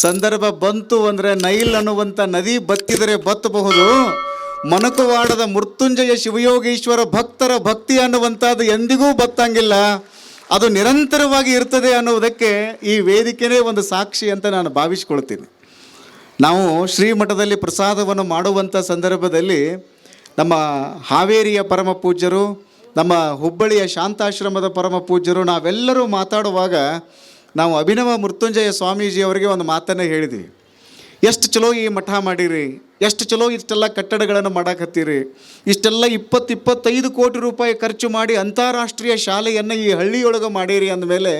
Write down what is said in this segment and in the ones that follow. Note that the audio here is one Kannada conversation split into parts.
ಸಂದರ್ಭ ಬಂತು ಅಂದರೆ ನೈಲ್ ಅನ್ನುವಂಥ ನದಿ ಬತ್ತಿದರೆ ಬತ್ತಬಹುದು. ಮನಕವಾಡದ ಮೃತ್ಯುಂಜಯ ಶಿವಯೋಗೀಶ್ವರ ಭಕ್ತರ ಭಕ್ತಿ ಅನ್ನುವಂಥದ್ದು ಎಂದಿಗೂ ಬತ್ತಂಗಿಲ್ಲ. ಅದು ನಿರಂತರವಾಗಿ ಇರ್ತದೆ ಅನ್ನುವುದಕ್ಕೆ ಈ ವೇದಿಕೆನೇ ಒಂದು ಸಾಕ್ಷಿ ಅಂತ ನಾನು ಭಾವಿಸ್ಕೊಳ್ತೀನಿ. ನಾವು ಶ್ರೀಮಠದಲ್ಲಿ ಪ್ರಸಾದವನ್ನು ಮಾಡುವಂಥ ಸಂದರ್ಭದಲ್ಲಿ ನಮ್ಮ ಹಾವೇರಿಯ ಪರಮ ಪೂಜ್ಯರು, ನಮ್ಮ ಹುಬ್ಬಳ್ಳಿಯ ಶಾಂತಾಶ್ರಮದ ಪರಮ ಪೂಜ್ಯರು ನಾವೆಲ್ಲರೂ ಮಾತಾಡುವಾಗ ನಾವು ಅಭಿನವ ಮೃತ್ಯುಂಜಯ ಸ್ವಾಮೀಜಿಯವರಿಗೆ ಒಂದು ಮಾತನ್ನು ಹೇಳಿದ್ವಿ. ಎಷ್ಟು ಚಲೋ ಈ ಮಠ ಮಾಡಿರಿ, ಎಷ್ಟು ಚಲೋ ಇಷ್ಟೆಲ್ಲ ಕಟ್ಟಡಗಳನ್ನು ಮಾಡಾಕತ್ತೀರಿ, ಇಷ್ಟೆಲ್ಲ ಇಪ್ಪತ್ತು ಇಪ್ಪತ್ತೈದು ಕೋಟಿ ರೂಪಾಯಿ ಖರ್ಚು ಮಾಡಿ ಅಂತಾರಾಷ್ಟ್ರೀಯ ಶಾಲೆಯನ್ನು ಈ ಹಳ್ಳಿಯೊಳಗೆ ಮಾಡೀರಿ ಅಂದಮೇಲೆ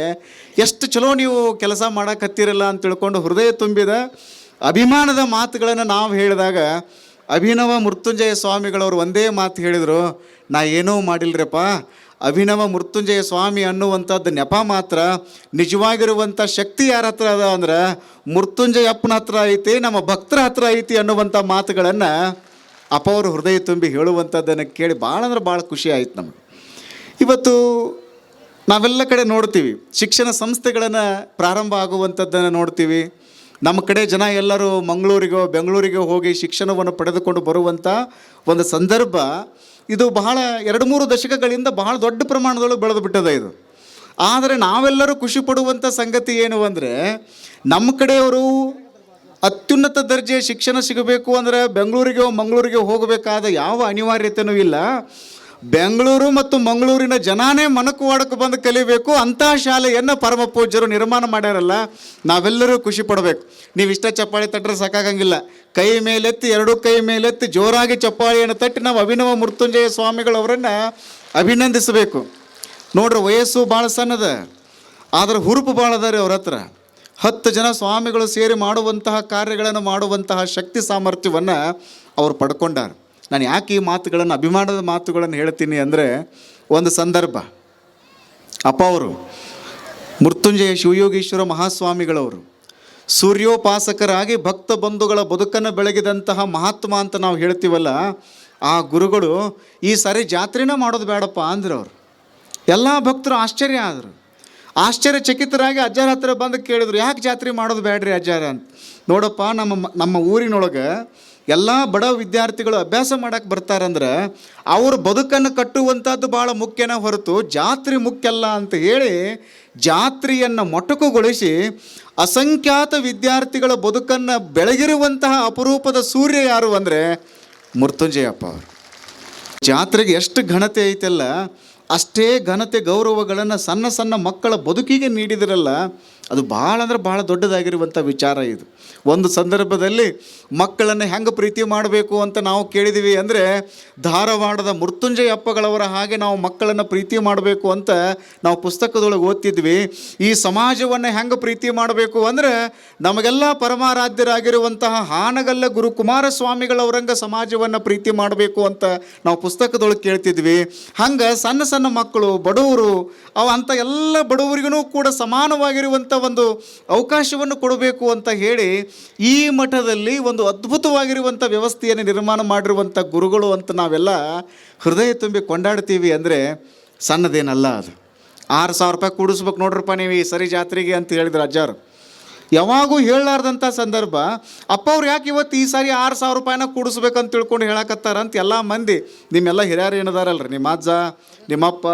ಎಷ್ಟು ಚಲೋ ನೀವು ಕೆಲಸ ಮಾಡಾಕತ್ತೀರಲ್ಲ ಅಂತ ತಿಳ್ಕೊಂಡು ಹೃದಯ ತುಂಬಿದ ಅಭಿಮಾನದ ಮಾತುಗಳನ್ನು ನಾವು ಹೇಳಿದಾಗ ಅಭಿನವ ಮೃತ್ಯುಂಜಯ ಸ್ವಾಮಿಗಳವರು ಒಂದೇ ಮಾತು ಹೇಳಿದರು, ನಾ ಏನೂ ಮಾಡಿಲ್ರಪ್ಪ ಅಭಿನವ ಮೃತ್ಯುಂಜಯ ಸ್ವಾಮಿ ಅನ್ನುವಂಥದ್ದು ನೆಪ ಮಾತ್ರ, ನಿಜವಾಗಿರುವಂಥ ಶಕ್ತಿ ಯಾರ ಹತ್ರ ಅದ ಅಂದ್ರೆ, ಮೃತ್ಯುಂಜಯ ಅಪ್ಪನ ಹತ್ರ ಐತಿ, ನಮ್ಮ ಭಕ್ತರ ಹತ್ರ ಐತಿ ಅನ್ನುವಂಥ ಮಾತುಗಳನ್ನು ಅಪ್ಪ ಅವರು ಹೃದಯ ತುಂಬಿ ಹೇಳುವಂಥದ್ದನ್ನು ಕೇಳಿ ಭಾಳ ಅಂದ್ರೆ ಭಾಳ ಖುಷಿ ಆಯಿತು ನಮಗೆ. ಇವತ್ತು ನಾವೆಲ್ಲ ಕಡೆ ನೋಡ್ತೀವಿ, ಶಿಕ್ಷಣ ಸಂಸ್ಥೆಗಳನ್ನು ಪ್ರಾರಂಭ ಆಗುವಂಥದ್ದನ್ನು ನೋಡ್ತೀವಿ. ನಮ್ಮ ಕಡೆ ಜನ ಎಲ್ಲರೂ ಮಂಗಳೂರಿಗೋ, ಬೆಂಗಳೂರಿಗೋ ಹೋಗಿ ಶಿಕ್ಷಣವನ್ನು ಪಡೆದುಕೊಂಡು ಬರುವಂಥ ಒಂದು ಸಂದರ್ಭ ಇದು ಬಹಳ ಎರಡು ಮೂರು ದಶಕಗಳಿಂದ ಬಹಳ ದೊಡ್ಡ ಪ್ರಮಾಣದೊಳಗೆ ಬೆಳೆದು ಬಿಟ್ಟದೆ ಇದು. ಆದರೆ ನಾವೆಲ್ಲರೂ ಖುಷಿ ಪಡುವಂಥ ಸಂಗತಿ ಏನು ಅಂದರೆ ನಮ್ಮ ಕಡೆಯವರು ಅತ್ಯುನ್ನತ ದರ್ಜೆಯ ಶಿಕ್ಷಣ ಸಿಗಬೇಕು ಅಂದರೆ ಬೆಂಗಳೂರಿಗೆ ಮಂಗಳೂರಿಗೆ ಹೋಗಬೇಕಾದ ಯಾವ ಅನಿವಾರ್ಯತೆಯೂ ಇಲ್ಲ. ಬೆಂಗಳೂರು ಮತ್ತು ಮಂಗಳೂರಿನ ಜನಾನೇ ಮನಕುವಾಡಕ್ಕೆ ಬಂದು ಕಲಿಬೇಕು ಅಂತಹ ಶಾಲೆಯನ್ನು ಪರಮ ಪೂಜ್ಯರು ನಿರ್ಮಾಣ ಮಾಡ್ಯಾರಲ್ಲ, ನಾವೆಲ್ಲರೂ ಖುಷಿ ಪಡಬೇಕು. ನೀವು ಇಷ್ಟ ಚಪ್ಪಾಳಿ ತಟ್ಟರೆ ಸಾಕಾಗಂಗಿಲ್ಲ. ಕೈ ಮೇಲೆತ್ತಿ, ಎರಡೂ ಕೈ ಮೇಲೆತ್ತಿ ಜೋರಾಗಿ ಚಪ್ಪಾಳಿಯನ್ನು ತಟ್ಟಿ ನಾವು ಅಭಿನವ ಮೃತ್ಯುಂಜಯ ಸ್ವಾಮಿಗಳವರನ್ನು ಅಭಿನಂದಿಸಬೇಕು. ನೋಡ್ರಿ, ವಯಸ್ಸು ಭಾಳ ಸಣ್ಣದ, ಆದರೆ ಹುರುಪು ಭಾಳ ಅದ ರೀ ಅವ್ರ ಹತ್ರ. ಹತ್ತು ಜನ ಸ್ವಾಮಿಗಳು ಸೇರಿ ಮಾಡುವಂತಹ ಕಾರ್ಯಗಳನ್ನು ಮಾಡುವಂತಹ ಶಕ್ತಿ ಸಾಮರ್ಥ್ಯವನ್ನು ಅವರು ಪಡ್ಕೊಂಡಾರ. ನಾನು ಯಾಕೆ ಈ ಮಾತುಗಳನ್ನು, ಅಭಿಮಾನದ ಮಾತುಗಳನ್ನು ಹೇಳ್ತೀನಿ ಅಂದರೆ ಒಂದು ಸಂದರ್ಭ. ಅಪ್ಪ ಅವರು, ಮೃತ್ಯುಂಜಯ ಶಿವಯೋಗೀಶ್ವರ ಮಹಾಸ್ವಾಮಿಗಳವರು, ಸೂರ್ಯೋಪಾಸಕರಾಗಿ ಭಕ್ತ ಬಂಧುಗಳ ಬದುಕನ್ನು ಬೆಳಗಿದಂತಹ ಮಹಾತ್ಮ ಅಂತ ನಾವು ಹೇಳ್ತೀವಲ್ಲ, ಆ ಗುರುಗಳು ಈ ಸಾರಿ ಜಾತ್ರೆನ ಮಾಡೋದು ಬೇಡಪ್ಪ ಅಂದ್ರೆ ಅವರು ಎಲ್ಲ ಭಕ್ತರು ಆಶ್ಚರ್ಯ ಆದರು. ಆಶ್ಚರ್ಯಚಕಿತರಾಗಿ ಅಜ್ಜಾರ ಹತ್ರ ಬಂದು ಕೇಳಿದ್ರು, ಯಾಕೆ ಜಾತ್ರೆ ಮಾಡೋದು ಬೇಡ್ರಿ ಅಜ್ಜಾರ ಅಂತ. ನೋಡಪ್ಪ, ನಮ್ಮ ನಮ್ಮ ಊರಿನೊಳಗೆ ಎಲ್ಲ ಬಡ ವಿದ್ಯಾರ್ಥಿಗಳು ಅಭ್ಯಾಸ ಮಾಡೋಕ್ಕೆ ಬರ್ತಾರಂದ್ರೆ ಅವ್ರ ಬದುಕನ್ನು ಕಟ್ಟುವಂಥದ್ದು ಭಾಳ ಮುಖ್ಯನ ಹೊರತು ಜಾತ್ರೆ ಮುಖ್ಯಲ್ಲ ಅಂತ ಹೇಳಿ ಜಾತ್ರೆಯನ್ನು ಮೊಟಕುಗೊಳಿಸಿ ಅಸಂಖ್ಯಾತ ವಿದ್ಯಾರ್ಥಿಗಳ ಬದುಕನ್ನು ಬೆಳಗಿರುವಂತಹ ಅಪರೂಪದ ಸೂರ್ಯ ಯಾರು ಅಂದರೆ ಮೃತ್ಯುಂಜಯಪ್ಪ ಅವರು. ಜಾತ್ರೆಗೆ ಎಷ್ಟು ಘನತೆ ಐತಲ್ಲ, ಅಷ್ಟೇ ಘನತೆ ಗೌರವಗಳನ್ನು ಸಣ್ಣ ಸಣ್ಣ ಮಕ್ಕಳ ಬದುಕಿಗೆ ನೀಡಿದಿರಲ್ಲ ಅದು ಭಾಳ ಅಂದ್ರೆ ಭಾಳ ದೊಡ್ಡದಾಗಿರುವಂಥ ವಿಚಾರ ಇದು. ಒಂದು ಸಂದರ್ಭದಲ್ಲಿ ಮಕ್ಕಳನ್ನು ಹೆಂಗೆ ಪ್ರೀತಿ ಮಾಡಬೇಕು ಅಂತ ನಾವು ಕೇಳಿದ್ದೀವಿ ಅಂದರೆ ಧಾರವಾಡದ ಮೃತ್ಯುಂಜಯ ಅಪ್ಪಗಳವರ ಹಾಗೆ ನಾವು ಮಕ್ಕಳನ್ನು ಪ್ರೀತಿ ಮಾಡಬೇಕು ಅಂತ ನಾವು ಪುಸ್ತಕದೊಳಗೆ ಓದ್ತಿದ್ವಿ. ಈ ಸಮಾಜವನ್ನು ಹೆಂಗೆ ಪ್ರೀತಿ ಮಾಡಬೇಕು ಅಂದರೆ ನಮಗೆಲ್ಲ ಪರಮಾರಾಧ್ಯರಾಗಿರುವಂತಹ ಹಾನಗಲ್ಲ ಗುರುಕುಮಾರ ಕುಮಾರಸ್ವಾಮಿಗಳವರಂಗ ಸಮಾಜವನ್ನು ಪ್ರೀತಿ ಮಾಡಬೇಕು ಅಂತ ನಾವು ಪುಸ್ತಕದೊಳಗೆ ಕೇಳ್ತಿದ್ವಿ. ಹಂಗೆ ಸಣ್ಣ ಸಣ್ಣ ಮಕ್ಕಳು, ಬಡವರು ಅವ ಅಂಥ ಎಲ್ಲ ಬಡವರಿಗೂ ಕೂಡ ಸಮಾನವಾಗಿರುವಂಥ ಒಂದು ಅವಕಾಶವನ್ನು ಕೊಡಬೇಕು ಅಂತ ಹೇಳಿ ಈ ಮಠದಲ್ಲಿ ಒಂದು ಅದ್ಭುತವಾಗಿರುವಂಥ ವ್ಯವಸ್ಥೆಯನ್ನು ನಿರ್ಮಾಣ ಮಾಡಿರುವಂಥ ಗುರುಗಳು ಅಂತ ನಾವೆಲ್ಲ ಹೃದಯ ತುಂಬಿ ಕೊಂಡಾಡ್ತೀವಿ ಅಂದರೆ ಸಣ್ಣದೇನಲ್ಲ ಅದು. ಆರು ಸಾವಿರ ರೂಪಾಯಿ ಕೂಡಿಸ್ಬೇಕು ನೋಡ್ರಪ್ಪ ನೀವು ಈ ಸರಿ ಜಾತ್ರೆಗೆ ಅಂತ ಹೇಳಿದ್ರು ಅಜ್ಜಾರು. ಯಾವಾಗೂ ಹೇಳಲಾರ್ದಂಥ ಸಂದರ್ಭ, ಅಪ್ಪ ಅವ್ರು ಯಾಕೆ ಇವತ್ತು ಈ ಸಾರಿ ಆರು ಸಾವಿರ ರೂಪಾಯಿನ ಕೂಡಿಸ್ಬೇಕಂತ ತಿಳ್ಕೊಂಡು ಹೇಳಕತ್ತಾರ ಅಂತ ಎಲ್ಲ ಮಂದಿ, ನಿಮ್ಮೆಲ್ಲ ಹಿರಿಯರು ಏನಿದಾರಲ್ರಿ, ನಿಮ್ಮ ಅಜ್ಜ, ನಿಮ್ಮಪ್ಪ?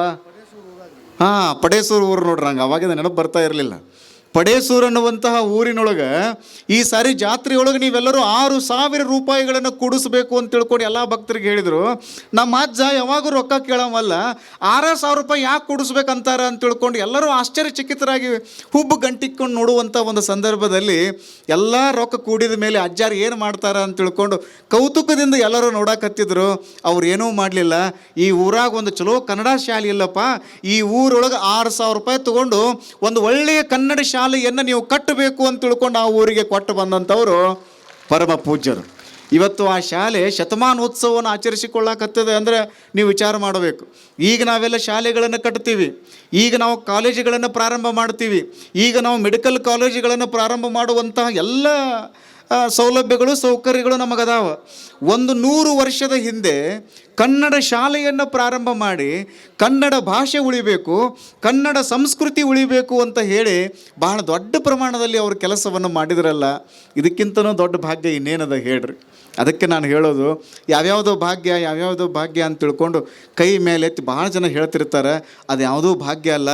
ಹಾಂ, ಪಡೇಸೂರು ಊರು ನೋಡ್ರಿ ನಂಗೆ, ಅವಾಗಿಂದ ನೆನಪು ಬರ್ತಾ ಇರಲಿಲ್ಲ. ಪಡೇಸೂರು ಅನ್ನುವಂತಹ ಊರಿನೊಳಗೆ ಈ ಸಾರಿ ಜಾತ್ರೆಯೊಳಗೆ ನೀವೆಲ್ಲರೂ ಆರು ಸಾವಿರ ರೂಪಾಯಿಗಳನ್ನು ಕೊಡಿಸ್ಬೇಕು ಅಂತ ತಿಳ್ಕೊಂಡು ಎಲ್ಲ ಭಕ್ತರಿಗೆ ಹೇಳಿದರು. ನಮ್ಮ ಅಜ್ಜ ಯಾವಾಗೂ ರೊಕ್ಕ ಕೇಳೋವಲ್ಲ, ಆರ ಸಾವಿರ ರೂಪಾಯಿ ಯಾಕೆ ಕೊಡಿಸ್ಬೇಕಂತಾರೆ ಅಂತ ತಿಳ್ಕೊಂಡು ಎಲ್ಲರೂ ಆಶ್ಚರ್ಯಚಕಿತರಾಗಿ ಹುಬ್ಬು ಗಂಟಿಕ್ಕೊಂಡು ನೋಡುವಂಥ ಒಂದು ಸಂದರ್ಭದಲ್ಲಿ ಎಲ್ಲ ರೊಕ್ಕ ಕೂಡಿದ ಮೇಲೆ ಅಜ್ಜಾರು ಏನು ಮಾಡ್ತಾರ ಅಂತ ತಿಳ್ಕೊಂಡು ಕೌತುಕದಿಂದ ಎಲ್ಲರೂ ನೋಡಕತ್ತಿದ್ರು. ಅವ್ರು ಏನೂ ಮಾಡಲಿಲ್ಲ. ಈ ಊರಾಗ ಒಂದು ಚಲೋ ಕನ್ನಡ ಶಾಲೆ ಇಲ್ಲಪ್ಪ, ಈ ಊರೊಳಗೆ ಆರು ಸಾವಿರ ರೂಪಾಯಿ ತಗೊಂಡು ಒಂದು ಒಳ್ಳೆಯ ಕನ್ನಡ ಶಾಲೆಯನ್ನು ನೀವು ಕಟ್ಟಬೇಕು ಅಂತ ತಿಳ್ಕೊಂಡು ಆ ಊರಿಗೆ ಕೊಟ್ಟು ಬಂದಂಥವರು ಪರಮ ಪೂಜ್ಯರು. ಇವತ್ತು ಆ ಶಾಲೆ ಶತಮಾನೋತ್ಸವವನ್ನು ಆಚರಿಸಿಕೊಳ್ಳಕತ್ತದೆ ಅಂದರೆ ನೀವು ವಿಚಾರ ಮಾಡಬೇಕು. ಈಗ ನಾವೆಲ್ಲ ಶಾಲೆಗಳನ್ನು ಕಟ್ತೀವಿ. ಈಗ ನಾವು ಕಾಲೇಜುಗಳನ್ನು ಪ್ರಾರಂಭ ಮಾಡ್ತೀವಿ. ಈಗ ನಾವು ಮೆಡಿಕಲ್ ಕಾಲೇಜುಗಳನ್ನು ಪ್ರಾರಂಭ ಮಾಡುವಂತಹ ಎಲ್ಲ ಸೌಲಭ್ಯಗಳು, ಸೌಕರ್ಯಗಳು ನಮಗದಾವ. ಒಂದು ನೂರು ವರ್ಷದ ಹಿಂದೆ ಕನ್ನಡ ಶಾಲೆಯನ್ನು ಪ್ರಾರಂಭ ಮಾಡಿ ಕನ್ನಡ ಭಾಷೆ ಉಳಿಬೇಕು, ಕನ್ನಡ ಸಂಸ್ಕೃತಿ ಉಳಿಬೇಕು ಅಂತ ಹೇಳಿ ಬಹಳ ದೊಡ್ಡ ಪ್ರಮಾಣದಲ್ಲಿ ಅವರು ಕೆಲಸವನ್ನು ಮಾಡಿದ್ರಲ್ಲ. ಇದಕ್ಕಿಂತನೂ ದೊಡ್ಡ ಭಾಗ್ಯ ಇನ್ನೇನದ ಹೇಳ್ರಿ? ಅದಕ್ಕೆ ನಾನು ಹೇಳೋದು, ಯಾವ್ಯಾವುದೋ ಭಾಗ್ಯ ಯಾವ್ಯಾವುದೋ ಭಾಗ್ಯ ಅಂತ ತಿಳ್ಕೊಂಡು ಕೈ ಮೇಲೆ ಎತ್ತಿ ಭಾಳ ಜನ ಹೇಳ್ತಿರ್ತಾರೆ. ಅದು ಯಾವುದೂ ಭಾಗ್ಯ ಅಲ್ಲ.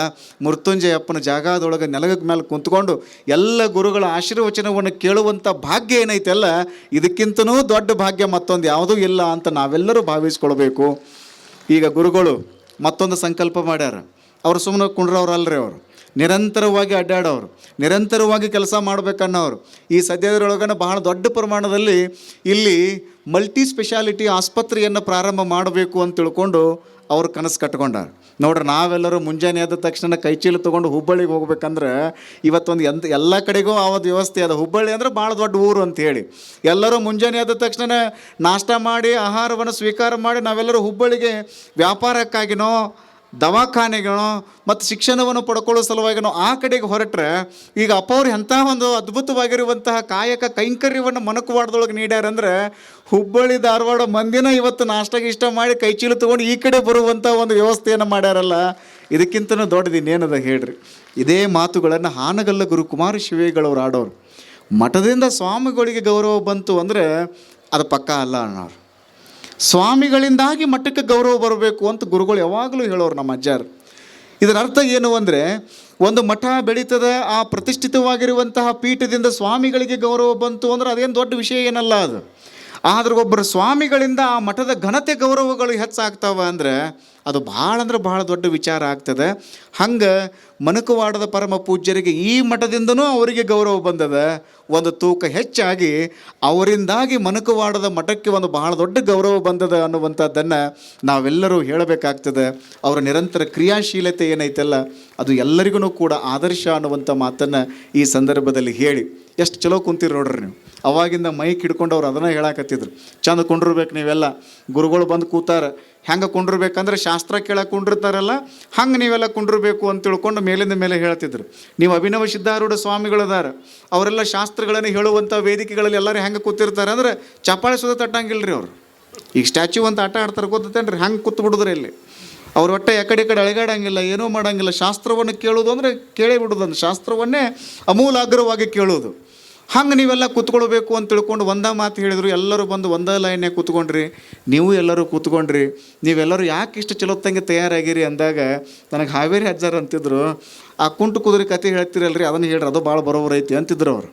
ಮೃತ್ಯುಂಜಯಪ್ಪನ ಜಾಗದೊಳಗೆ ನೆಲಗದ ಮೇಲೆ ಕುಂತ್ಕೊಂಡು ಎಲ್ಲ ಗುರುಗಳ ಆಶೀರ್ವಚನವನ್ನು ಕೇಳುವಂಥ ಭಾಗ್ಯ ಏನೈತಲ್ಲ ಇದಕ್ಕಿಂತನೂ ದೊಡ್ಡ ಭಾಗ್ಯ ಮತ್ತೊಂದು ಯಾವುದೂ ಇಲ್ಲ ಅಂತ ನಾವೆಲ್ಲರೂ ಭಾವಿಸ್ಕೊಳ್ಬೇಕು. ಈಗ ಗುರುಗಳು ಮತ್ತೊಂದು ಸಂಕಲ್ಪ ಮಾಡ್ಯಾರ. ಅವರು ಸುಮ್ಮನೆ ಕುಂಡ್ರವ್ರು ಅಲ್ರಿ ಅವರು. ನಿರಂತರವಾಗಿ ಅಡ್ಡಾಡೋರು, ನಿರಂತರವಾಗಿ ಕೆಲಸ ಮಾಡಬೇಕನ್ನೋರು. ಈ ಸದ್ಯದರೊಳಗನ ಬಹಳ ದೊಡ್ಡ ಪ್ರಮಾಣದಲ್ಲಿ ಇಲ್ಲಿ ಮಲ್ಟಿ ಸ್ಪೆಷಾಲಿಟಿ ಆಸ್ಪತ್ರೆಯನ್ನು ಪ್ರಾರಂಭ ಮಾಡಬೇಕು ಅಂತ ತಿಳ್ಕೊಂಡು ಅವ್ರು ಕನಸು ಕಟ್ಕೊಂಡಾರ. ನೋಡ್ರಿ, ನಾವೆಲ್ಲರೂ ಮುಂಜಾನೆ ಆದ ತಕ್ಷಣ ಕೈಚೀಲ ತೊಗೊಂಡು ಹುಬ್ಬಳ್ಳಿಗೆ ಹೋಗ್ಬೇಕಂದ್ರೆ ಇವತ್ತೊಂದು ಎಂತ, ಎಲ್ಲ ಕಡೆಗೂ ಆವತ್ತು ವ್ಯವಸ್ಥೆ ಅದ. ಹುಬ್ಬಳ್ಳಿ ಅಂದ್ರೆ ಭಾಳ ದೊಡ್ಡ ಊರು ಅಂತ ಹೇಳಿ. ಎಲ್ಲರೂ ಮುಂಜಾನೆ ಆದ ತಕ್ಷಣ ನಾಷ್ಟ ಮಾಡಿ, ಆಹಾರವನ್ನು ಸ್ವೀಕಾರ ಮಾಡಿ ನಾವೆಲ್ಲರೂ ಹುಬ್ಬಳ್ಳಿಗೆ ವ್ಯಾಪಾರಕ್ಕಾಗಿನೋ ದವಾಖಾನೆಗಳೋ ಮತ್ತು ಶಿಕ್ಷಣವನ್ನು ಪಡ್ಕೊಳ್ಳೋ ಸಲುವಾಗಿನೋ ಆ ಕಡೆಗೆ ಹೊರಟ್ರೆ ಈಗ ಅಪ್ಪವ್ರು ಎಂಥ ಒಂದು ಅದ್ಭುತವಾಗಿರುವಂತಹ ಕಾಯಕ ಕೈಂಕರ್ಯವನ್ನು ಮನಕುವಾಡದೊಳಗೆ ನೀಡ್ಯಾರಂದ್ರೆ ಹುಬ್ಬಳ್ಳಿ ಧಾರವಾಡ ಮಂದಿನ ಇವತ್ತು ನಾಷ್ಟ ಇಷ್ಟ ಮಾಡಿ ಕೈ ಚೀಲ ತೊಗೊಂಡು ಈ ಕಡೆ ಬರುವಂಥ ಒಂದು ವ್ಯವಸ್ಥೆಯನ್ನು ಮಾಡ್ಯಾರಲ್ಲ, ಇದಕ್ಕಿಂತನೂ ದೊಡ್ಡದು ಇನ್ನೇನದ ಹೇಳ್ರಿ. ಇದೇ ಮಾತುಗಳನ್ನು ಹಾನಗಲ್ಲ ಗುರು ಕುಮಾರ ಶಿವೇಗಳವ್ರು ಆಡೋರು. ಮಠದಿಂದ ಸ್ವಾಮಿಗಳಿಗೆ ಗೌರವ ಬಂತು ಅಂದರೆ ಅದು ಪಕ್ಕ ಅಲ್ಲ ಅನ್ನೋರು. ಸ್ವಾಮಿಗಳಿಂದಾಗಿ ಮಠಕ್ಕೆ ಗೌರವ ಬರಬೇಕು ಅಂತ ಗುರುಗಳು ಯಾವಾಗಲೂ ಹೇಳೋರು ನಮ್ಮ ಅಜ್ಜಾರು. ಇದರ ಅರ್ಥ ಏನು ಅಂದರೆ, ಒಂದು ಮಠ ಬೆಳೀತದೆ, ಆ ಪ್ರತಿಷ್ಠಿತವಾಗಿರುವಂತಹ ಪೀಠದಿಂದ ಸ್ವಾಮಿಗಳಿಗೆ ಗೌರವ ಬಂತು ಅಂದ್ರೆ ಅದೇನು ದೊಡ್ಡ ವಿಷಯ ಏನಲ್ಲ ಅದು. ಆದ್ರೆ ಒಬ್ಬರು ಸ್ವಾಮಿಗಳಿಂದ ಆ ಮಠದ ಘನತೆ ಗೌರವಗಳು ಹೆಚ್ಚಾಗ್ತಾವ ಅಂದರೆ ಅದು ಭಾಳ ಅಂದ್ರೆ ಭಾಳ ದೊಡ್ಡ ವಿಚಾರ ಆಗ್ತದೆ. ಹಂಗೆ ಮನಕವಾಡದ ಪರಮ ಪೂಜ್ಯರಿಗೆ ಈ ಮಠದಿಂದನೂ ಅವರಿಗೆ ಗೌರವ ಬಂದದ. ಒಂದು ತೂಕ ಹೆಚ್ಚಾಗಿ ಅವರಿಂದಾಗಿ ಮನಕವಾಡದ ಮಠಕ್ಕೆ ಒಂದು ಬಹಳ ದೊಡ್ಡ ಗೌರವ ಬಂದದ ಅನ್ನುವಂಥದ್ದನ್ನು ನಾವೆಲ್ಲರೂ ಹೇಳಬೇಕಾಗ್ತದೆ. ಅವರ ನಿರಂತರ ಕ್ರಿಯಾಶೀಲತೆ ಏನೈತಲ್ಲ, ಅದು ಎಲ್ಲರಿಗೂ ಕೂಡ ಆದರ್ಶ ಅನ್ನುವಂಥ ಮಾತನ್ನು ಈ ಸಂದರ್ಭದಲ್ಲಿ ಹೇಳಿ. ಎಷ್ಟು ಚಲೋ ಕುಂತೀರಿ ನೋಡ್ರಿ ನೀವು. ಅವಾಗಿಂದ ಮೈಕ್ ಹಿಡ್ಕೊಂಡು ಅವ್ರು ಅದನ್ನ ಹೇಳಾಕತ್ತಿದ್ರು. ಚಂದ ಕುಂಡಿರ್ಬೇಕು ನೀವೆಲ್ಲ. ಗುರುಗಳು ಬಂದು ಕೂತಾರ. ಹೆಂಗೆ ಕುಂಡಿರ್ಬೇಕಂದ್ರೆ ಶಾಸ್ತ್ರ ಕೇಳಕ್ಕೆ ಕುಂಡಿರ್ತಾರಲ್ಲ, ಹಂಗೆ ನೀವೆಲ್ಲ ಕುಂಡಿರ್ಬೇಕು ಅಂತ ತಿಳ್ಕೊಂಡು ಮೇಲಿಂದ ಮೇಲೆ ಹೇಳ್ತಿದ್ರು. ನೀವು ಅಭಿನವ ಸಿದ್ಧಾರೂಢ ಸ್ವಾಮಿಗಳದಾರ. ಅವರೆಲ್ಲ ಶಾಸ್ತ್ರಗಳನ್ನು ಹೇಳುವಂಥ ವೇದಿಕೆಗಳಲ್ಲಿ ಎಲ್ಲರೂ ಹೆಂಗೆ ಕೂತಿರ್ತಾರೆ ಅಂದ್ರೆ ಚಪ್ಪಾಳೆ ಸುದ ತಟ್ಟಂಗಿಲ್ಲ ರೀ ಅವರು. ಈಗ ಸ್ಟ್ಯಾಚ್ಯೂ ಅಂತ ಆಟ ಆಡ್ತಾರೆ ಗೊತ್ತೇನ್ರಿ ಹಂಗೆ ಕೂತ್ ಬಿಡುದ್ರಿ ಇಲ್ಲಿ. ಅವ್ರ ಒಟ್ಟೆ ಎಕಡೆ ಕಡೆ ಅಳಗಾಡಂಗಿಲ್ಲ, ಏನೂ ಮಾಡೋಂಗಿಲ್ಲ. ಶಾಸ್ತ್ರವನ್ನು ಕೇಳೋದು ಅಂದರೆ ಕೇಳೇ ಬಿಡೋದು. ಶಾಸ್ತ್ರವನ್ನೇ ಅಮೂಲಾಗ್ರವಾಗಿ ಕೇಳೋದು. ಹಂಗೆ ನೀವೆಲ್ಲ ಕೂತ್ಕೊಳ್ಬೇಕು ಅಂತ ತಿಳ್ಕೊಂಡು ಒಂದೇ ಮಾತು ಹೇಳಿದ್ರು, ಎಲ್ಲರೂ ಬಂದು ಒಂದೇ ಲೈನ್ಯಾಗ ಕೂತ್ಕೊಂಡ್ರಿ. ನೀವು ಎಲ್ಲರೂ ಕೂತ್ಕೊಂಡ್ರಿ. ನೀವೆಲ್ಲರೂ ಯಾಕೆ ಇಷ್ಟು ಚಲೋತ್ತಂಗೆ ತಯಾರಾಗಿರಿ ಅಂದಾಗ, ನನಗೆ ಹಾವೇರಿ ಅಜ್ಜಾರ್ ಅಂತಿದ್ರು, ಆ ಕುಂಟು ಕುದುರೆ ಕತೆ ಹೇಳ್ತಿರಲ್ರಿ, ಅದನ್ನು ಹೇಳ್ರಿ, ಅದು ಭಾಳ ಬರೋಬರ್ ಐತಿ ಅಂತಿದ್ರು ಅವರು.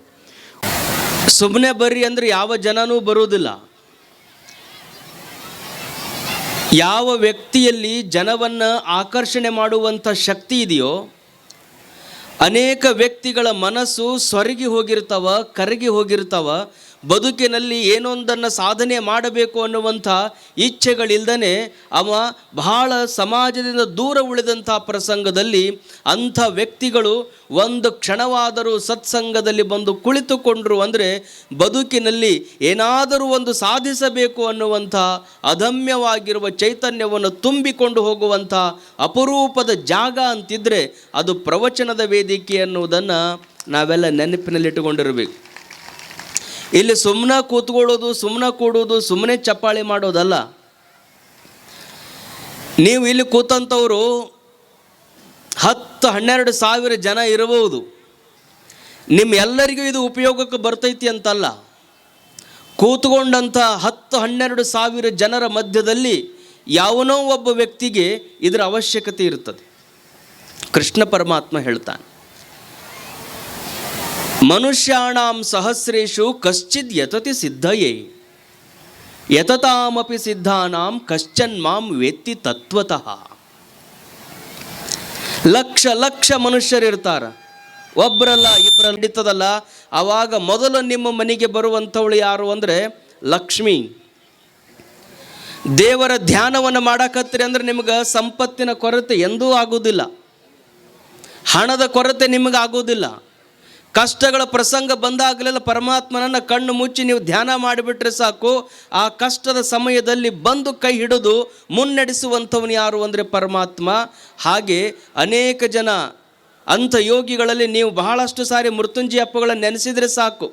ಸುಮ್ಮನೆ ಬರ್ರಿ ಅಂದ್ರೆ ಯಾವ ಜನನೂ ಬರುವುದಿಲ್ಲ. ಯಾವ ವ್ಯಕ್ತಿಯಲ್ಲಿ ಜನವನ್ನು ಆಕರ್ಷಣೆ ಮಾಡುವಂಥ ಶಕ್ತಿ ಇದೆಯೋ ಅನೇಕ ವ್ಯಕ್ತಿಗಳ ಮನಸ್ಸು ಸೊರಗಿ ಹೋಗಿರ್ತಾವ ಕರಗಿ ಹೋಗಿರ್ತಾವ. ಬದುಕಿನಲ್ಲಿ ಏನೊಂದನ್ನು ಸಾಧನೆ ಮಾಡಬೇಕು ಅನ್ನುವಂಥ ಇಚ್ಛೆಗಳಿಲ್ದನೆ ಅವ ಬಹಳ ಸಮಾಜದಿಂದ ದೂರ ಉಳಿದಂಥ ಪ್ರಸಂಗದಲ್ಲಿ ಅಂಥ ವ್ಯಕ್ತಿಗಳು ಒಂದು ಕ್ಷಣವಾದರೂ ಸತ್ಸಂಗದಲ್ಲಿ ಬಂದು ಕುಳಿತುಕೊಂಡರು ಅಂದರೆ ಬದುಕಿನಲ್ಲಿ ಏನಾದರೂ ಒಂದು ಸಾಧಿಸಬೇಕು ಅನ್ನುವಂಥ ಅದಮ್ಯವಾಗಿರುವ ಚೈತನ್ಯವನ್ನು ತುಂಬಿಕೊಂಡು ಹೋಗುವಂಥ ಅಪರೂಪದ ಜಾಗ ಅಂತಿದ್ದರೆ ಅದು ಪ್ರವಚನದ ವೇದಿಕೆ ಅನ್ನುವುದನ್ನು ನಾವೆಲ್ಲ ನೆನಪಿನಲ್ಲಿಟ್ಟುಕೊಂಡಿರಬೇಕು. ಇಲ್ಲಿ ಸುಮ್ಮನೆ ಕೂತ್ಕೊಳ್ಳೋದು ಸುಮ್ಮನೆ ಕೂಡೋದು ಸುಮ್ಮನೆ ಚಪ್ಪಾಳೆ ಮಾಡೋದಲ್ಲ. ನೀವು ಇಲ್ಲಿ ಕೂತಂಥವರು ಹತ್ತು, ಹನ್ನೆರಡು ಸಾವಿರ ಜನ ಇರಬಹುದು. ನಿಮ್ಮೆಲ್ಲರಿಗೂ ಇದು ಉಪಯೋಗಕ್ಕೆ ಬರ್ತೈತಿ ಅಂತಲ್ಲ. ಕೂತ್ಕೊಂಡಂಥ ಹತ್ತು, ಹನ್ನೆರಡು ಸಾವಿರ ಜನರ ಮಧ್ಯದಲ್ಲಿ ಯಾವನೋ ಒಬ್ಬ ವ್ಯಕ್ತಿಗೆ ಇದರ ಅವಶ್ಯಕತೆ ಇರುತ್ತದೆ ಕೃಷ್ಣ ಪರಮಾತ್ಮ ಹೇಳ್ತಾನೆ. ಮನುಷ್ಯಾಣಾಂ ಸಹಸ್ರೇಶು ಕಶ್ಚಿದ್ ಯತತಿ ಸಿದ್ಧಯೇ. ಯತತಾಮಪಿ ಸಿದ್ಧಾನಾಂ ಕಶ್ಚನ್ ಮಾಂ ವೇತ್ತಿ ತತ್ವತಃ. ಲಕ್ಷ ಲಕ್ಷ ಮನುಷ್ಯರಿರ್ತಾರ. ಒಬ್ಬರಲ್ಲ ಇಬ್ಬರ ನಡೀತದಲ್ಲ ಆವಾಗ ಮೊದಲು ನಿಮ್ಮ ಮನೆಗೆ ಬರುವಂಥವಳು ಯಾರು ಅಂದರೆ ಲಕ್ಷ್ಮಿ. ದೇವರ ಧ್ಯಾನವನ್ನು ಮಾಡಕತ್ತಿರಿ ಅಂದ್ರೆ ನಿಮ್ಗೆ ಸಂಪತ್ತಿನ ಕೊರತೆ ಎಂದೂ ಆಗುವುದಿಲ್ಲ ಹಣದ ಕೊರತೆ ನಿಮಗೆ ಆಗೋದಿಲ್ಲ. ಕಷ್ಟಗಳ ಪ್ರಸಂಗ ಬಂದಾಗಲೆಲ್ಲ ಪರಮಾತ್ಮನನ್ನು ಕಣ್ಣು ಮುಚ್ಚಿ ನೀವು ಧ್ಯಾನ ಮಾಡಿಬಿಟ್ರೆ ಸಾಕು. ಆ ಕಷ್ಟದ ಸಮಯದಲ್ಲಿ ಬಂದು ಕೈ ಹಿಡಿದು ಮುನ್ನಡೆಸುವಂಥವನು ಯಾರು ಅಂದರೆ ಪರಮಾತ್ಮ. ಹಾಗೆ ಅನೇಕ ಜನ ಅಂಥ ಯೋಗಿಗಳಲ್ಲಿ ನೀವು ಬಹಳಷ್ಟು ಸಾರಿ ಮೃತ್ಯುಂಜಯ ಅಪ್ಪಗಳನ್ನು ನೆನೆಸಿದರೆ ಸಾಕು.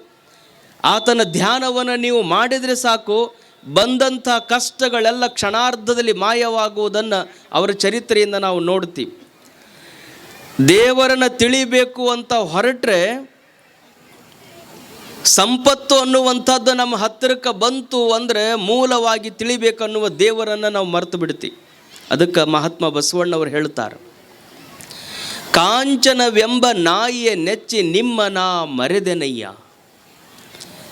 ಆತನ ಧ್ಯಾನವನ್ನು ನೀವು ಮಾಡಿದರೆ ಸಾಕು. ಬಂದಂಥ ಕಷ್ಟಗಳೆಲ್ಲ ಕ್ಷಣಾರ್ಧದಲ್ಲಿ ಮಾಯವಾಗುವುದನ್ನು ಅವರ ಚರಿತ್ರೆಯಿಂದ ನಾವು ನೋಡ್ತೀವಿ. ದೇವರನ್ನು ತಿಳಿಬೇಕು ಅಂತ ಹೊರಟ್ರೆ ಸಂಪತ್ತು ಅನ್ನುವಂಥದ್ದು ನಮ್ಮ ಹತ್ತಿರಕ್ಕೆ ಬಂತು ಅಂದರೆ ಮೂಲವಾಗಿ ತಿಳಿಬೇಕನ್ನುವ ದೇವರನ್ನು ನಾವು ಮರೆತು ಬಿಡ್ತೀವಿ ಅದಕ್ಕೆ ಮಹಾತ್ಮ ಬಸವಣ್ಣವರು ಹೇಳ್ತಾರೆ, ಕಾಂಚನವೆಂಬ ನಾಯಿಯ ನೆಚ್ಚಿ ನಿಮ್ಮ ನಾ ಮರೆದೆನಯ್ಯ.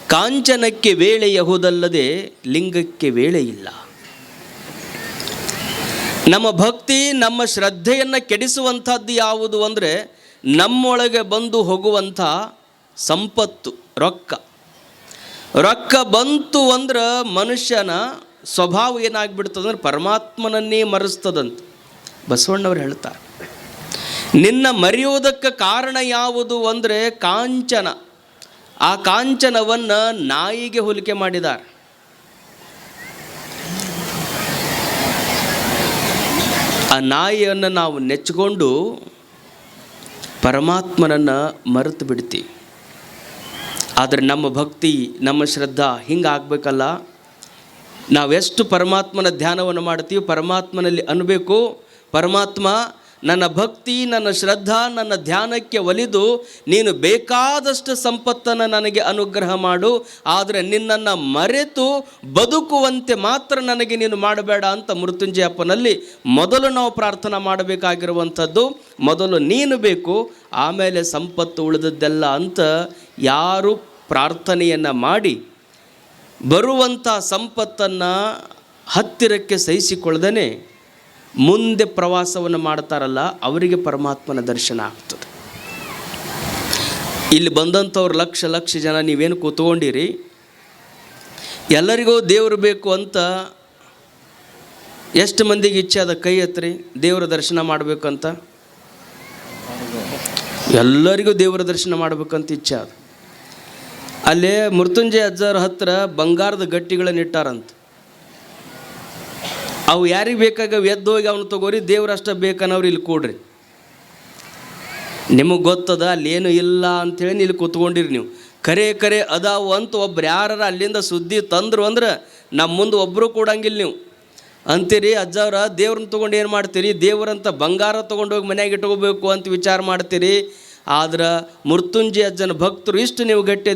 ಕಾಂಚನಕ್ಕೆ ವೇಳೆಯಹುದಲ್ಲದೆ ಲಿಂಗಕ್ಕೆ ವೇಳೆ ಇಲ್ಲ. ನಮ್ಮ ಭಕ್ತಿ, ನಮ್ಮ ಶ್ರದ್ಧೆಯನ್ನು ಕೆಡಿಸುವಂಥದ್ದು ಯಾವುದು ಅಂದರೆ ನಮ್ಮೊಳಗೆ ಬಂದು ಹೋಗುವಂಥ ಸಂಪತ್ತು, ರೊಕ್ಕ. ರೊಕ್ಕ ಬಂತು ಅಂದ್ರೆ ಮನುಷ್ಯನ ಸ್ವಭಾವ ಏನಾಗ್ಬಿಡ್ತದಂದ್ರೆ ಪರಮಾತ್ಮನನ್ನೇ ಮರೆಸ್ತದಂತ. ಬಸವಣ್ಣವ್ರು ಹೇಳ್ತಾರೆ, ನಿನ್ನ ಮರೆಯೋದಕ್ಕೆ ಕಾರಣ ಯಾವುದು ಅಂದರೆ ಕಾಂಚನ. ಆ ಕಾಂಚನವನ್ನು ನಾಯಿಗೆ ಹೋಲಿಕೆ ಮಾಡಿದ್ದಾರೆ ಆ ನಾಯಿಯನ್ನು ನಾವು ನೆಚ್ಚಿಕೊಂಡು ಪರಮಾತ್ಮನನ್ನು ಮರೆತು ಬಿಡ್ತೀವಿ. ಆದರೆ ನಮ್ಮ ಭಕ್ತಿ, ನಮ್ಮ ಶ್ರದ್ಧಾ ಹಿಂಗೆ ಆಗಬೇಕಲ್ಲ ನಾವೆಷ್ಟು ಪರಮಾತ್ಮನ ಧ್ಯಾನವನ್ನು ಮಾಡ್ತೀವಿ, ಪರಮಾತ್ಮನಲ್ಲಿ ಅನ್ನಬೇಕು ಪರಮಾತ್ಮ ನನ್ನ ಭಕ್ತಿ, ನನ್ನ ಶ್ರದ್ಧಾ, ನನ್ನ ಧ್ಯಾನಕ್ಕೆ ಒಲಿದು ನೀನು ಬೇಕಾದಷ್ಟು ಸಂಪತ್ತನ್ನು ನನಗೆ ಅನುಗ್ರಹ ಮಾಡು, ಆದರೆ ನಿನ್ನನ್ನು ಮರೆತು ಬದುಕುವಂತೆ ಮಾತ್ರ ನನಗೆ ನೀನು ಮಾಡಬೇಡ ಅಂತ ಮೃತ್ಯುಂಜಯಪ್ಪನಲ್ಲಿ ಮೊದಲು ನಾವು ಪ್ರಾರ್ಥನೆ ಮಾಡಬೇಕಾಗಿರುವಂಥದ್ದು, ಮೊದಲು ನೀನು ಬೇಕು, ಆಮೇಲೆ ಸಂಪತ್ತು ಉಳಿದದ್ದೆಲ್ಲ ಅಂತ ಯಾರು ಪ್ರಾರ್ಥನೆಯನ್ನು ಮಾಡಿ ಬರುವಂಥ ಸಂಪತ್ತನ್ನು ಹತ್ತಿರಕ್ಕೆ ಸಹಿಸಿಕೊಳ್ಳದೇ ಮುಂದೆ ಪ್ರವಾಸವನ್ನು ಮಾಡ್ತಾರಲ್ಲ, ಅವರಿಗೆ ಪರಮಾತ್ಮನ ದರ್ಶನ ಆಗ್ತದೆ. ಇಲ್ಲಿ ಬಂದಂಥವ್ರು ಲಕ್ಷ ಲಕ್ಷ ಜನ ನೀವೇನು ಕೂತ್ಕೊಂಡಿರಿ? ಎಲ್ಲರಿಗೂ ದೇವರು ಬೇಕು ಅಂತ ಎಷ್ಟು ಮಂದಿಗೆ ಇಚ್ಛೆ ಅದ ಕೈ ಹತ್ರಿ ದೇವರ ದರ್ಶನ ಮಾಡಬೇಕಂತ? ಎಲ್ಲರಿಗೂ ದೇವರ ದರ್ಶನ ಮಾಡಬೇಕಂತ ಇಚ್ಛೆ ಅದು. ಅಲ್ಲೇ ಮೃತ್ಯುಂಜಯ ಅಜ್ಜರ ಹತ್ರ ಬಂಗಾರದ ಗಟ್ಟಿಗಳನ್ನು ಇಟ್ಟಾರಂತ. ಅವು ಯಾರಿಗೆ ಬೇಕಾಗ ಹೋಗಿ ಅವನು ತಗೋರಿ, ದೇವ್ರು ಅಷ್ಟ ಬೇಕನ್ನವ್ರು ಇಲ್ಲಿ ಕೂಡ್ರಿ. ನಿಮಗೆ ಗೊತ್ತದ ಅಲ್ಲೇನು ಇಲ್ಲ ಅಂಥೇಳಿ ಇಲ್ಲಿ ಕೂತ್ಕೊಂಡಿರಿ ನೀವು. ಕರೆ ಕರೆ ಅದಾವು ಅಂತ ಒಬ್ರು ಯಾರ ಅಲ್ಲಿಂದ ಸುದ್ದಿ ತಂದ್ರು ಅಂದ್ರೆ ನಮ್ಮ ಮುಂದೆ ಒಬ್ಬರು ಕೊಡಂಗಿಲ್ಲ ನೀವು. ಅಂತೀರಿ, ಅಜ್ಜವ್ರ ದೇವ್ರನ್ನ ತೊಗೊಂಡು ಏನು ಮಾಡ್ತೀರಿ, ದೇವ್ರಂತ ಬಂಗಾರ ತೊಗೊಂಡೋಗಿ ಮನ್ಯಾಗ ಇಟ್ಕೋಬೇಕು ಅಂತ ವಿಚಾರ ಮಾಡ್ತೀರಿ. ಆದ್ರೆ ಮೃತ್ಯುಂಜಯ ಅಜ್ಜನ ಭಕ್ತರು ಇಷ್ಟು ನೀವು ಗಟ್ಟಿ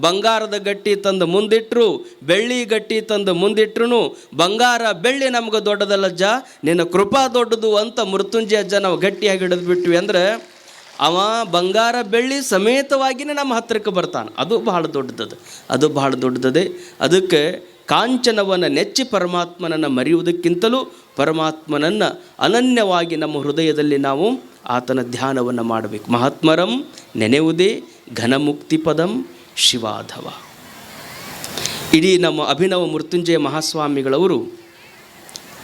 ಬಂಗಾರದ ಗಟ್ಟಿ ತಂದು ಮುಂದಿಟ್ಟರು ಬೆಳ್ಳಿ ಗಟ್ಟಿ ತಂದು ಮುಂದಿಟ್ರು ಬಂಗಾರ ಬೆಳ್ಳಿ ನಮ್ಗೆ ದೊಡ್ಡದಲ್ಲಜ್ಜ ನಿನ್ನ ಕೃಪಾ ದೊಡ್ಡದು ಅಂತ ಮೃತ್ಯುಂಜಯ ಅಜ್ಜ ನಾವು ಗಟ್ಟಿಯಾಗಿ ಹಿಡಿದು ಬಿಟ್ವಿ ಅಂದ್ರೆ, ಅವ ಬಂಗಾರ ಬೆಳ್ಳಿ ಸಮೇತವಾಗಿಯೇ ನಮ್ಮ ಹತ್ತಿರಕ್ಕೆ ಬರ್ತಾನೆ. ಅದು ಬಹಳ ದೊಡ್ಡದದು. ಅದು ಬಹಳ ದೊಡ್ಡದದೆ. ಅದಕ್ಕೆ ಕಾಂಚನವನ್ನು ನೆಚ್ಚಿ ಪರಮಾತ್ಮನನ್ನು ಮರೆಯುವುದಕ್ಕಿಂತಲೂ ಪರಮಾತ್ಮನನ್ನು ಅನನ್ಯವಾಗಿ ನಮ್ಮ ಹೃದಯದಲ್ಲಿ ನಾವು ಆತನ ಧ್ಯಾನವನ್ನು ಮಾಡಬೇಕು. ಮಹಾತ್ಮರಂ ನೆನೆಯುವುದೇ ಘನಮುಕ್ತಿ ಪದಂ ಶಿವಾಧವ. ಇಡೀ ನಮ್ಮ ಅಭಿನವ ಮೃತ್ಯುಂಜಯ ಮಹಾಸ್ವಾಮಿಗಳವರು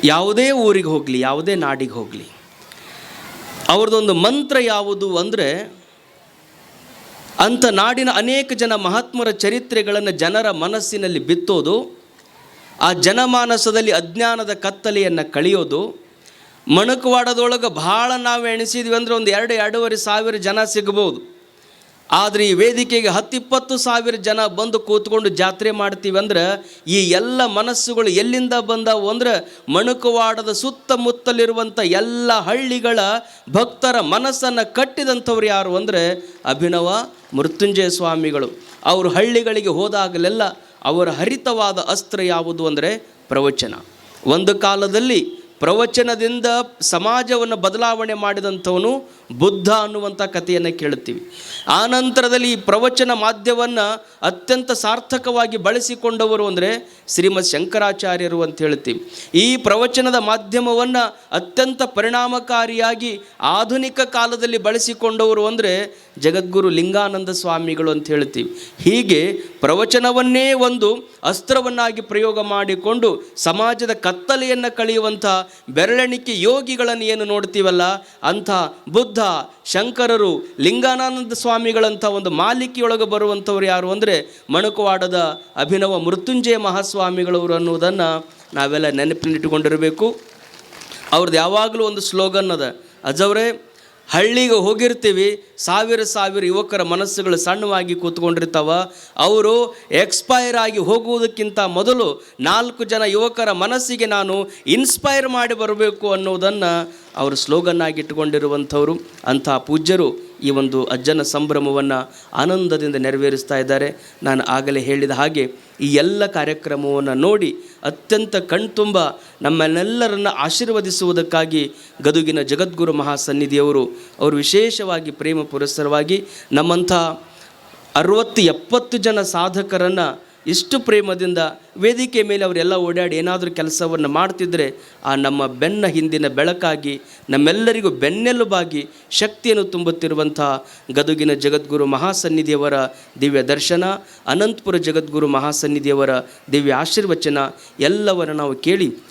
ಯಾವುದೇ ಊರಿಗೆ ಹೋಗಲಿ, ಯಾವುದೇ ನಾಡಿಗೆ ಹೋಗಲಿ, ಅವ್ರದ್ದೊಂದು ಮಂತ್ರ ಯಾವುದು ಅಂದರೆ ಅಂಥ ನಾಡಿನ ಅನೇಕ ಜನ ಮಹಾತ್ಮರ ಚರಿತ್ರೆಗಳನ್ನು ಜನರ ಮನಸ್ಸಿನಲ್ಲಿ ಬಿತ್ತೋದು ಆ ಜನಮಾನಸದಲ್ಲಿ ಅಜ್ಞಾನದ ಕತ್ತಲೆಯನ್ನು ಕಳೆಯೋದು, ಮಣಕವಾಡದೊಳಗೆ ಭಾಳ ನಾವು ಎಣಿಸಿದ್ವಿ ಅಂದರೆ ಒಂದು ಎರಡು ಎರಡೂವರೆ ಸಾವಿರ ಜನ ಸಿಗ್ಬೋದು. ಆದರೆ ಈ ವೇದಿಕೆಗೆ ಹತ್ತಿಪ್ಪತ್ತು ಸಾವಿರ ಜನ ಬಂದು ಕೂತ್ಕೊಂಡು ಜಾತ್ರೆ ಮಾಡ್ತೀವಿ ಅಂದ್ರೆ ಈ ಎಲ್ಲ ಮನಸ್ಸುಗಳು ಎಲ್ಲಿಂದ ಬಂದವು ಅಂದರೆ ಮಣಕವಾಡದ ಸುತ್ತಮುತ್ತಲಿರುವಂಥ ಎಲ್ಲ ಹಳ್ಳಿಗಳ ಭಕ್ತರ ಮನಸ್ಸನ್ನು ಕಟ್ಟಿದಂಥವ್ರು ಯಾರು ಅಂದರೆ ಅಭಿನವ ಮೃತ್ಯುಂಜಯ ಸ್ವಾಮಿಗಳು. ಅವರು ಹಳ್ಳಿಗಳಿಗೆ ಹೋದಾಗಲೆಲ್ಲ ಅವರ ಹರಿತವಾದ ಅಸ್ತ್ರ ಯಾವುದು ಅಂದರೆ ಪ್ರವಚನ. ಒಂದು ಕಾಲದಲ್ಲಿ ಪ್ರವಚನದಿಂದ ಸಮಾಜವನ್ನು ಬದಲಾವಣೆ ಮಾಡಿದಂಥವನು ಬುದ್ಧ ಅನ್ನುವಂಥ ಕಥೆಯನ್ನು ಕೇಳುತ್ತೀವಿ. ಆ ನಂತರದಲ್ಲಿ ಈ ಪ್ರವಚನ ಮಾಧ್ಯವನ್ನು ಅತ್ಯಂತ ಸಾರ್ಥಕವಾಗಿ ಬಳಸಿಕೊಂಡವರು ಅಂದರೆ ಶ್ರೀಮದ್ ಶಂಕರಾಚಾರ್ಯರು ಅಂತ ಹೇಳ್ತೀವಿ ಈ ಪ್ರವಚನದ ಮಾಧ್ಯಮವನ್ನು ಅತ್ಯಂತ ಪರಿಣಾಮಕಾರಿಯಾಗಿ ಆಧುನಿಕ ಕಾಲದಲ್ಲಿ ಬಳಸಿಕೊಂಡವರು ಅಂದರೆ ಜಗದ್ಗುರು ಲಿಂಗಾನಂದ ಸ್ವಾಮಿಗಳು ಅಂತ ಹೇಳ್ತೀವಿ ಹೀಗೆ ಪ್ರವಚನವನ್ನೇ ಒಂದು ಅಸ್ತ್ರವನ್ನಾಗಿ ಪ್ರಯೋಗ ಮಾಡಿಕೊಂಡು ಸಮಾಜದ ಕತ್ತಲೆಯನ್ನು ಕಳೆಯುವಂಥ ಬೆರಳೆಣಿಕೆ ಯೋಗಿಗಳನ್ನು ಏನು ನೋಡ್ತೀವಲ್ಲ, ಅಂಥ ಬುದ್ಧ, ಶಂಕರರು, ಲಿಂಗಾನಂದ ಸ್ವಾಮಿಗಳಂಥ ಒಂದು ಮಾಲಿಕೆಯೊಳಗೆ ಬರುವಂಥವ್ರು ಯಾರು ಅಂದರೆ ಮಣಕವಾಡದ ಅಭಿನವ ಮೃತ್ಯುಂಜಯ ಮಹಾಸ್ವಾಮಿಗಳವರು ಅನ್ನುವುದನ್ನು ನಾವೆಲ್ಲ ನೆನಪಿನಿಟ್ಟುಕೊಂಡಿರಬೇಕು. ಅವ್ರದ್ದು ಯಾವಾಗಲೂ ಒಂದು ಸ್ಲೋಗನ್ ಅದ, ಅಜವ್ರೆ ಹಳ್ಳಿಗೆ ಹೋಗಿರ್ತೀವಿ, ಸಾವಿರ ಸಾವಿರ ಯುವಕರ ಮನಸ್ಸುಗಳು ಸಣ್ಣವಾಗಿ ಕೂತ್ಕೊಂಡಿರ್ತಾವ. ಅವರು ಎಕ್ಸ್ಪೈರ್ ಆಗಿ ಹೋಗುವುದಕ್ಕಿಂತ ಮೊದಲು ನಾಲ್ಕು ಜನ ಯುವಕರ ಮನಸ್ಸಿಗೆ ನಾನು ಇನ್ಸ್ಪೈರ್ ಮಾಡಿ ಬರಬೇಕು ಅನ್ನೋದನ್ನು ಅವರು ಸ್ಲೋಗನ್ ಆಗಿ ಇಟ್ಟುಕೊಂಡಿರುವಂಥವ್ರು ಅಂಥ ಪೂಜ್ಯರು. ಈ ಒಂದು ಅಜ್ಜನ ಸಂಭ್ರಮವನ್ನು ಆನಂದದಿಂದ ನೆರವೇರಿಸ್ತಾ ಇದ್ದಾರೆ. ನಾನು ಆಗಲೇ ಹೇಳಿದ ಹಾಗೆ ಈ ಎಲ್ಲ ಕಾರ್ಯಕ್ರಮವನ್ನು ನೋಡಿ ಅತ್ಯಂತ ಕಣ್ತುಂಬ ನಮ್ಮನ್ನೆಲ್ಲರನ್ನು ಆಶೀರ್ವದಿಸುವುದಕ್ಕಾಗಿ ಗದುಗಿನ ಜಗದ್ಗುರು ಮಹಾಸನ್ನಿಧಿಯವರು ಅವರು ವಿಶೇಷವಾಗಿ ಪ್ರೇಮ ಪುರಸ್ಸರವಾಗಿ ನಮ್ಮಂಥ ಅರುವತ್ತು ಎಪ್ಪತ್ತು ಜನ ಸಾಧಕರನ್ನು ಇಷ್ಟು ಪ್ರೇಮದಿಂದ ವೇದಿಕೆ ಮೇಲೆ ಅವರೆಲ್ಲ ಓಡಾಡಿ ಏನಾದರೂ ಕೆಲಸವನ್ನು ಮಾಡ್ತಿದ್ದರೆ ಆ ನಮ್ಮ ಬೆನ್ನ ಹಿಂದಿನ ಬೆಳಕಾಗಿ ನಮ್ಮೆಲ್ಲರಿಗೂ ಬೆನ್ನೆಲುಬಾಗಿ ಶಕ್ತಿಯನ್ನು ತುಂಬುತ್ತಿರುವಂತಹ ಗದುಗಿನ ಜಗದ್ಗುರು ಮಹಾಸನ್ನಿಧಿಯವರ ದಿವ್ಯ ದರ್ಶನ, ಅನಂತಪುರ ಜಗದ್ಗುರು ಮಹಾಸನ್ನಿಧಿಯವರ ದಿವ್ಯ ಆಶೀರ್ವಚನ ಎಲ್ಲವನ್ನು ನಾವು ಕೇಳಿ